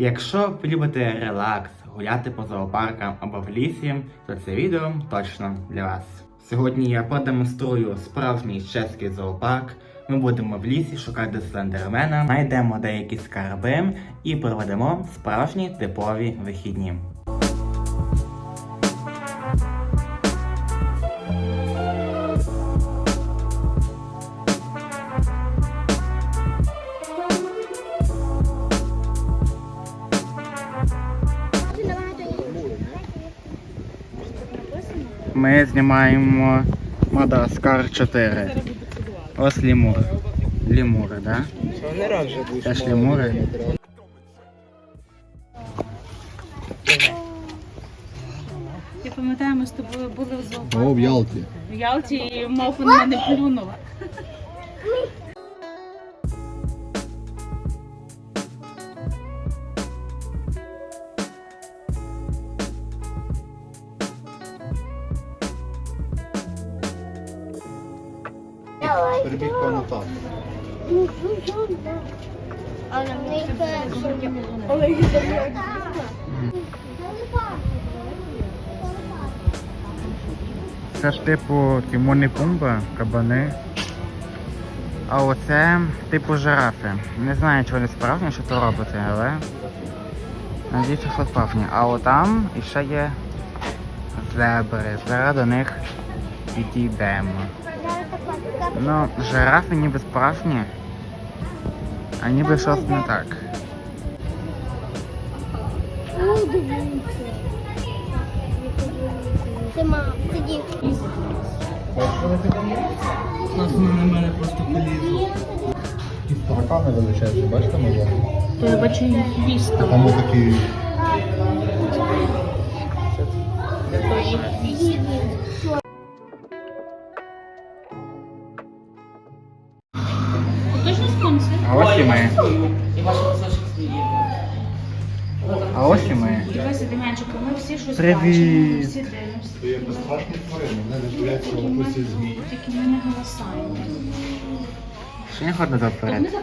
Якщо ви любите релакс, гуляти по зоопаркам або в лісі, то це відео точно для вас. Сьогодні я продемонструю справжній чеський зоопарк. Ми будемо в лісі шукати слендермена, знайдемо деякі скарби і проведемо справжні типові вихідні. Ми знімаємо Мадаскар 4. Ось лімур. Лімури, так? Да? Теж лімури. Я пам'ятаю, ми з тобою були в зоопарку О, в Ялті. в Ялті і мавпа на мене плюнула. Перебіг певно там. Це ж типу Тімон Пумба, кабани. А оце типу жирафи. Не знаю, чи вони справжні, що то робити, але. Надіюся, що справжні. А отам іще є зебри. Зараз до них підійдемо. Ну, жирафи ніби справжні, а ніби щось не так. Це мама, тоді. На мене просто полізли. Якісь таракани величезні, бачите, моє? То я бачу її хвіст там. Там такі Точно спонсор? А ось і ми. А ось і ми. Дивися, Дем'янчику, ми всі щось бачимо, ми всі дивимося. є безстрашні тварини, вони не бояться укусів змій. Тільки ми не голосаємо. Ще не ходно Так вперед. не так?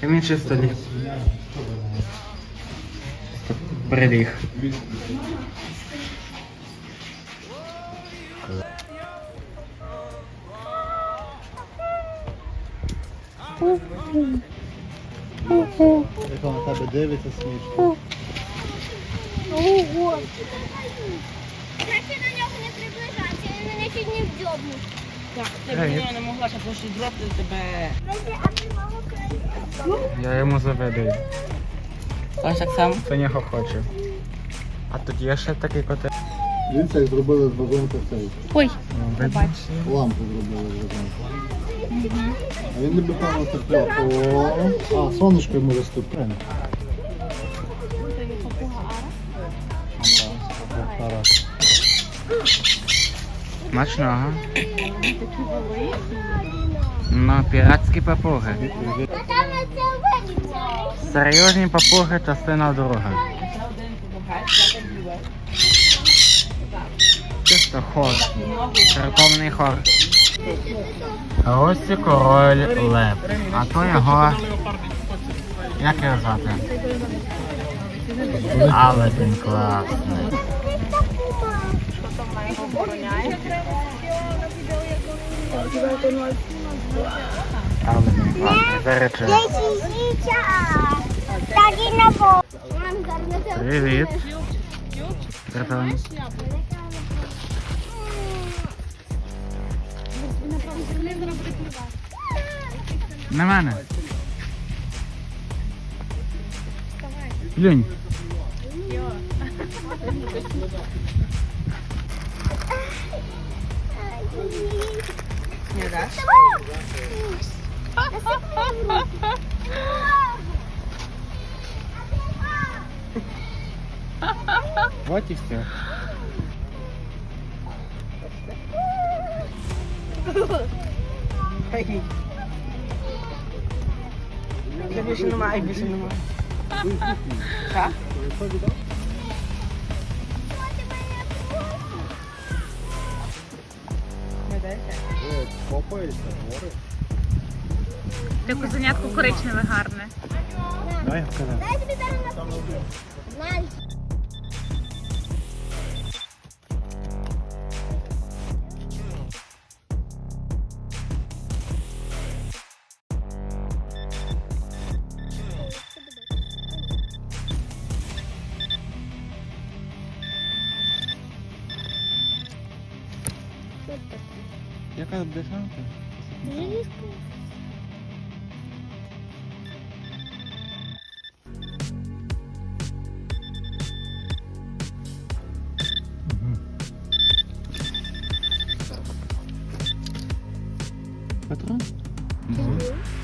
Та він чисто ліг. Приліг. Як на тебе дивиться смішно. Ого. Краще до нього не приближатися, він мене чуть не вдьобнув. Так, ти б мене не могла, щоб лише дропти тебе. Я йому заведу. Ось так само. Це нього хоче. А тут є ще такий котик. Він це зробили з вагонка цей. Ой, Ну. Лампу зробили з вагонка. А він би певно терпляв. О, а, сонечко йому розступне. Тарас. Смачного. Ну, піратські папуги. Серйозні папуги, частина друга. Чисто хор. Церковний хор. А ось і король Лев. А то його. Як його звати? Але він класний. Але він класний. Гарно це. Привіт. На мене. Люнь. не даш? Вот і все. Я більше немає, більше немає. Так? Не дайте. Копається, гори. Те козенятко коричневе гарне. Давай вказати. Дай тобі зараз на така дешевка. Патрон?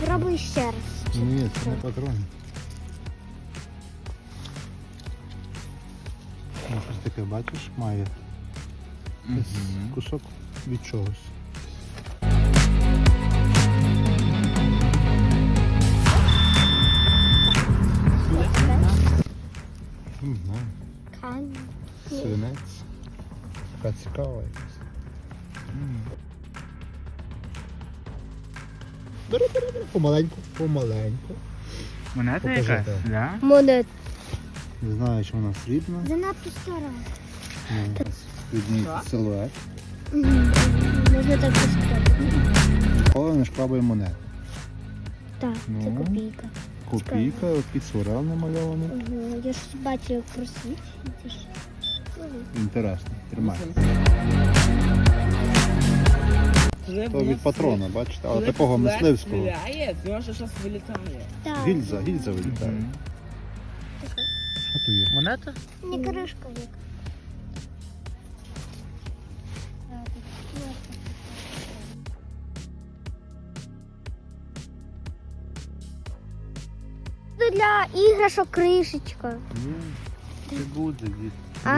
Пробуй ще раз. Ні, це не патрони. Ну, щось таке, бачиш, має десь кусок від чогось. Цікава якась. Бери, бери, бери. Помаленьку, помаленьку. Монета Покажи, якась? так. Да? Монет. Не знаю, чи вона срібна. Занадто стара. Ну, Відмій силует. Можна так сказати. Але не шкрабає монет. Так, це Ну. копійка. Копійка, якийсь орел намальований. Угу. Я ж бачила просвіт. Це. Інтересно. Тримай. То від патрона, бачите, але такого мисливського. стріляє, з нього ще щось вилітає. Так. Гільза, гільза вилітає. Що то є? Монета? Не кришка як. Для іграшок кришечка. Ні, це гудзик від. А,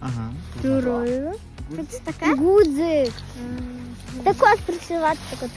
Ага. ну. Це таке? Гудзик. Так от працювати так от.